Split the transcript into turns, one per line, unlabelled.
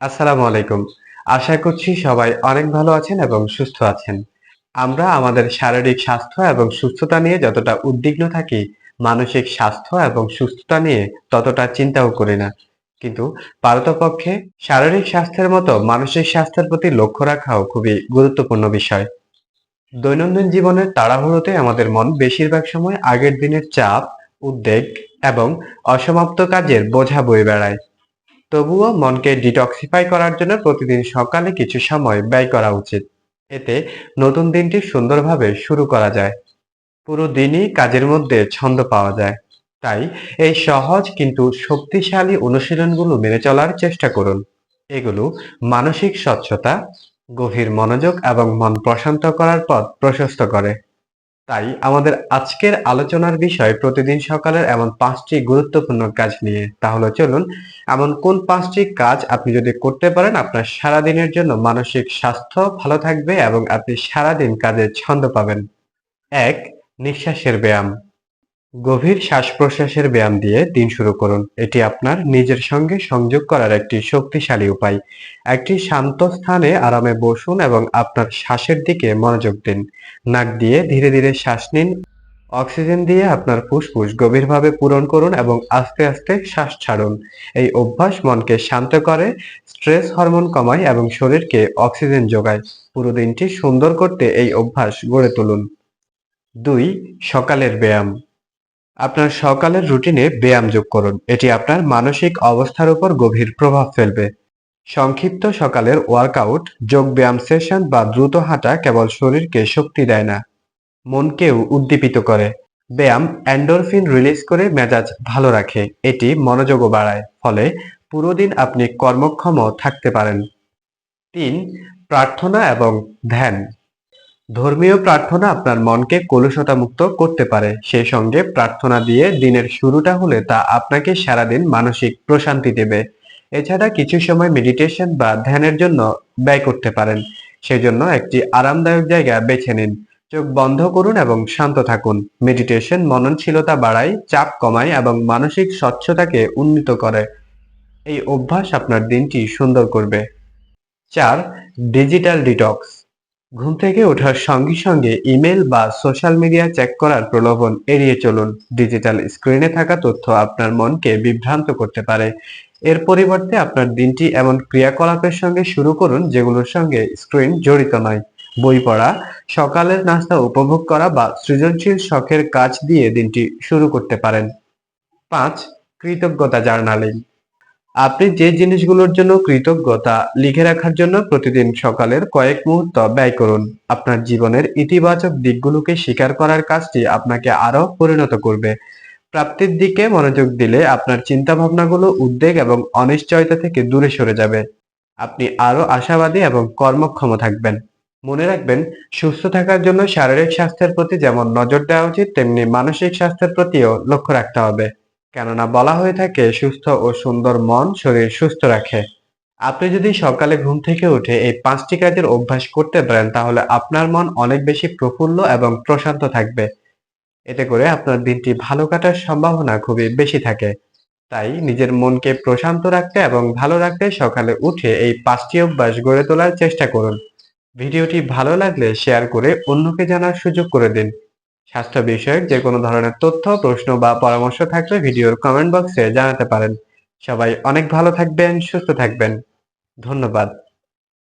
আসসালামু আলাইকুম। আশা করছি সবাই অনেক ভালো আছেন এবং সুস্থ আছেন। আমরা আমাদের শারীরিক স্বাস্থ্য এবং সুস্থতা নিয়ে যতটা উদ্বিগ্ন থাকি, মানসিক স্বাস্থ্য এবং সুস্থতা নিয়ে ততটা চিন্তাও করি না। কিন্তু পারতপক্ষে শারীরিক স্বাস্থ্যের মতো মানসিক স্বাস্থ্যের প্রতি লক্ষ্য রাখাও খুবই গুরুত্বপূর্ণ বিষয়। দৈনন্দিন জীবনের তাড়াহুড়োতে আমাদের মন বেশিরভাগ সময় আগের দিনের চাপ, উদ্বেগ এবং অসমাপ্ত কাজের বোঝা বয়ে বেড়ায়। তবুও মনকে ডিটক্সিফাই করার জন্য প্রতিদিন সকালে কিছু সময় ব্যয় করা উচিত। এতে নতুন দিনটি সুন্দরভাবে শুরু করা যায়। পুরো দিনই কাজের মধ্যে ছন্দ পাওয়া যায়। তাই এই সহজ কিন্তু শক্তিশালী অনুশীলনগুলো মেনে চলার চেষ্টা করুন। এগুলো মানসিক স্বচ্ছতা, গভীর মনোযোগ এবং মন প্রশান্ত করার পথ প্রশস্ত করে। তাই আমাদের আজকের আলোচনার বিষয় প্রতিদিন সকালের এমন পাঁচটি গুরুত্বপূর্ণ কাজ নিয়ে। তাহলে চলুন, এমন কোন পাঁচটি কাজ আপনি যদি করতে পারেন, আপনার সারাদিনের জন্য মানসিক স্বাস্থ্য ভালো থাকবে এবং আপনি সারাদিন কাজের ছন্দ পাবেন। এক, নিঃশ্বাসের ব্যায়াম। গভীর শ্বাস প্রশ্বাসের ব্যায়াম দিয়ে দিন শুরু করুন। এটি আপনার নিজের সঙ্গে সংযোগ করার একটি শক্তিশালী উপায়। একটি শান্ত স্থানে আরামে বসুন এবং আপনার শ্বাসের দিকে মনোযোগ দিন। নাক দিয়ে ধীরে ধীরে শ্বাস নিন। অক্সিজেন দিয়ে আপনার ফুসফুস গভীরভাবে পূরণ করুন এবং আস্তে আস্তে শ্বাস ছাড়ুন। এই অভ্যাস মনকে শান্ত করে, স্ট্রেস হরমোন কমায় এবং শরীরকে অক্সিজেন যোগায়। পুরো দিনটি সুন্দর করতে এই অভ্যাস গড়ে তুলুন। দুই, সকালের ব্যায়াম। আপনার সকালের রুটিনে ব্যায়াম যোগ করুন। এটি আপনার মানসিক অবস্থার উপর গভীর প্রভাব ফেলবে। সংক্ষিপ্ত সকালের ওয়ার্কআউট যোগ ব্যায়াম সেশন বা দ্রুত হাঁটা কেবল শরীরকে শক্তি দেয় না, মনকেও উদ্দীপিত করে। ব্যায়াম অ্যান্ডোরফিন রিলিজ করে মেজাজ ভালো রাখে, এটি মনোযোগও বাড়ায়, ফলে পুরো দিন আপনি কর্মক্ষম থাকতে পারেন। তিন, প্রার্থনা এবং ধ্যান। ধর্মীয় প্রার্থনা আপনার মনকে কলুষতা মুক্ত করতে পারে। সেই সঙ্গে প্রার্থনা দিয়ে দিনের শুরুটা হলে তা আপনাকে সারাদিন মানসিক প্রশান্তি দেবে। এছাড়া কিছু সময় মেডিটেশন বা ধ্যানের জন্য ব্যয় করতে পারেন। সেজন্য একটি আরামদায়ক জায়গা বেছে নিন। চোখ বন্ধ করুন এবং শান্ত থাকুন। মেডিটেশন মননশীলতা বাড়ায়, চাপ কমায় এবং মানসিক স্বচ্ছতাকে উন্নীত করে। এই অভ্যাস আপনার দিনটি সুন্দর করবে। চার, ডিজিটাল ডিটক্স। ঘুম থেকে ওঠার সঙ্গে সঙ্গে ইমেল বা সোশ্যাল মিডিয়া চেক করার প্রলোভন এড়িয়ে চলুন। ডিজিটাল স্ক্রিনে থাকা তথ্য আপনার মনকে বিভ্রান্ত করতে পারে। এর পরিবর্তে আপনার দিনটি এমন ক্রিয়াকলাপের সঙ্গে শুরু করুন যেগুলোর সঙ্গে স্ক্রিন জড়িত নয়। বই পড়া, সকালের নাস্তা উপভোগ করা বা সৃজনশীল শখের কাজ দিয়ে দিনটি শুরু করতে পারেন। পাঁচ, কৃতজ্ঞতা জার্নালিং। আপনি যে জিনিসগুলোর জন্য কৃতজ্ঞতা লিখে রাখার জন্য প্রতিদিন সকালের কয়েক মুহূর্ত ব্যয় করুন। আপনার জীবনের ইতিবাচক দিকগুলোকে স্বীকার করার কাজটি আপনাকে আরও পরিণত করবে। প্রাপ্তির দিকে মনোযোগ দিলে আপনার চিন্তা ভাবনাগুলো উদ্বেগ এবং অনিশ্চয়তা থেকে দূরে সরে যাবে। আপনি আরও আশাবাদী এবং কর্মক্ষম থাকবেন। মনে রাখবেন, সুস্থ থাকার জন্য শারীরিক স্বাস্থ্যের প্রতি যেমন নজর দেওয়া উচিত, তেমনি মানসিক স্বাস্থ্যের প্রতিও লক্ষ্য রাখতে হবে। কেননা বলা হয়ে থাকে, সুস্থ ও সুন্দর মন শরীর সুস্থ রাখে। আপনি যদি সকালে ঘুম থেকে উঠে এই পাঁচটি কাজের অভ্যাস করতে পারেন, তাহলে আপনার মন অনেক বেশি প্রফুল্ল এবং প্রশান্ত থাকবে। এতে করে আপনার দিনটি ভালো কাটার সম্ভাবনা খুবই বেশি থাকে। তাই নিজের মনকে প্রশান্ত রাখতে এবং ভালো রাখতে সকালে উঠে এই পাঁচটি অভ্যাস গড়ে তোলার চেষ্টা করুন। ভিডিওটি ভালো লাগলে শেয়ার করে অন্যকে জানার সুযোগ করে দিন। স্বাস্থ্য বিষয়ক যে কোনো ধরনের তথ্য, প্রশ্ন বা পরামর্শ থাকলে ভিডিওর কমেন্ট বক্সে জানাতে পারেন। সবাই অনেক ভালো থাকবেন, সুস্থ থাকবেন। ধন্যবাদ।